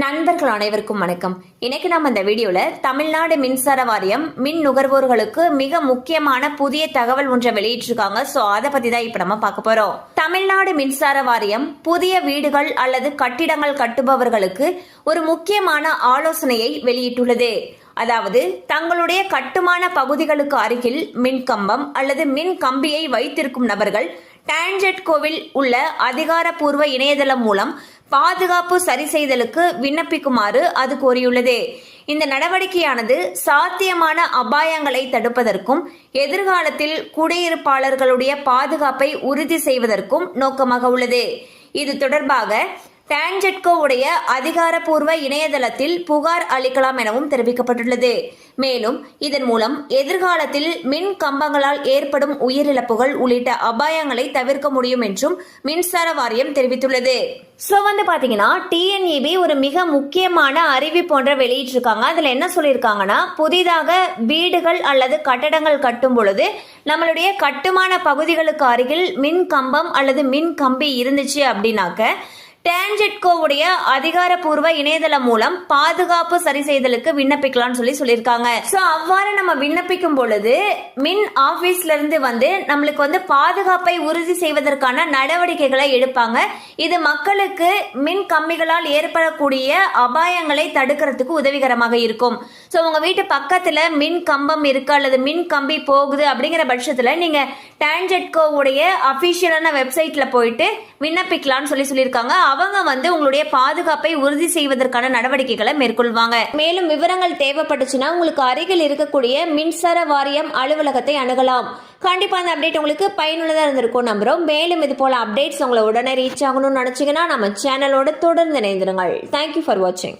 நண்பர்கள் அனைவருக்கும் வணக்கம். இன்னைக்கு நம்ம இந்த வீடியோல தமிழ்நாடு மின்சார வாரியம் மின் நுகர்வோர்களுக்கு மிக முக்கியமான புதிய தகவல் ஒன்றை வெளியிட்டிருக்காங்க. சோ அதை பத்தி தான் இப்ப நம்ம பார்க்க போறோம். தமிழ்நாடு மின்சார வாரியம் புதிய வீடுகள் அல்லது கட்டிடங்கள் கட்டுபவர்களுக்கு ஒரு முக்கியமான ஆலோசனையை வெளியிட்டுள்ளது. அதாவது தங்களுடைய கட்டுமான பகுதிகளுக்கு அருகில் மின் கம்பம் அல்லது மின் கம்பியை வைத்திருக்கும் நபர்கள் டான்ஜெட் கோவில் உள்ள அதிகாரப்பூர்வ இணையதளம் மூலம் பாதுகாப்பு சரி செய்தலுக்கு விண்ணப்பிக்குமாறு அது கோரியுள்ளது. இந்த நடவடிக்கையானது சாத்தியமான அபாயங்களை தடுப்பதற்கும் எதிர்காலத்தில் குடியிருப்பாளர்களுடைய பாதுகாப்பை உறுதி செய்வதற்கும் நோக்கமாக உள்ளது. இது தொடர்பாக டான்ஜெட்கோ உடைய அதிகாரப்பூர்வ இணையதளத்தில் புகார் அளிக்கலாம் எனவும் தெரிவிக்கப்பட்டுள்ளது. மேலும் இதன் மூலம் எதிர்காலத்தில் மின் கம்பங்களால் ஏற்படும் உயிரிழப்புகள் உள்ளிட்ட அபாயங்களை தவிர்க்க முடியும் என்றும் மின்சார வாரியம் தெரிவித்துள்ளது. ஸோ வந்து பாத்தீங்கன்னா டிஎன்இபி ஒரு மிக முக்கியமான அறிவிப்பு ஒன்றை வெளியிட்டிருக்காங்க. அதுல என்ன சொல்லியிருக்காங்கன்னா புதிதாக வீடுகள் அல்லது கட்டடங்கள் கட்டும் பொழுது நம்மளுடைய கட்டுமான பகுதிகளுக்கு அருகில் மின் கம்பம் அல்லது மின் கம்பி இருந்துச்சு அப்படின்னாக்க டான்ஜெட்கோவுடைய அதிகாரப்பூர்வ இணையதளம் மூலம் பாதுகாப்பு சரி செய்தலுக்கு விண்ணப்பிக்கலாம்னு சொல்லி சொல்லியிருக்காங்க. ஸோ அவ்வாறு நம்ம விண்ணப்பிக்கும் பொழுது மின் ஆபீஸ்ல இருந்து வந்து நம்மளுக்கு வந்து பாதுகாப்பை உறுதி செய்வதற்கான நடவடிக்கைகளை எடுப்பாங்க. இது மக்களுக்கு மின் கம்பிகளால் ஏற்படக்கூடிய அபாயங்களை தடுக்கிறதுக்கு உதவிகரமாக இருக்கும். ஸோ உங்க வீட்டு பக்கத்துல மின் கம்பம் இருக்கு அல்லது மின் கம்பி போகுது அப்படிங்கிற பட்சத்துல நீங்க டான்ஜெட்கோவுடைய அபிஷியலான வெப்சைட்ல போயிட்டு விண்ணப்பிக்கலாம்னு சொல்லி சொல்லியிருக்காங்க. அவங்க வந்து உங்களுடைய பாதுகாப்பை உறுதி செய்வதற்கான நடவடிக்கைகளை மேற்கொள்வாங்க. மேலும் விவரங்கள் தேவைப்பட்டுச்சுன்னா உங்களுக்கு அருகில் இருக்கக்கூடிய மின்சார வாரியம் அலுவலகத்தை அணுகலாம். கண்டிப்பா அந்த அப்டேட் உங்களுக்கு பயனுள்ளதா இருந்திருக்கும் நம்புறோம். மேலும் இது போல அப்டேட்ஸ் உங்களை உடனே ரீச் ஆகணும்னு நினைச்சீங்கன்னா நம்ம சேனலோட தொடர்ந்து இணைந்திருங்கள். தேங்க்யூ ஃபார் வாட்சிங்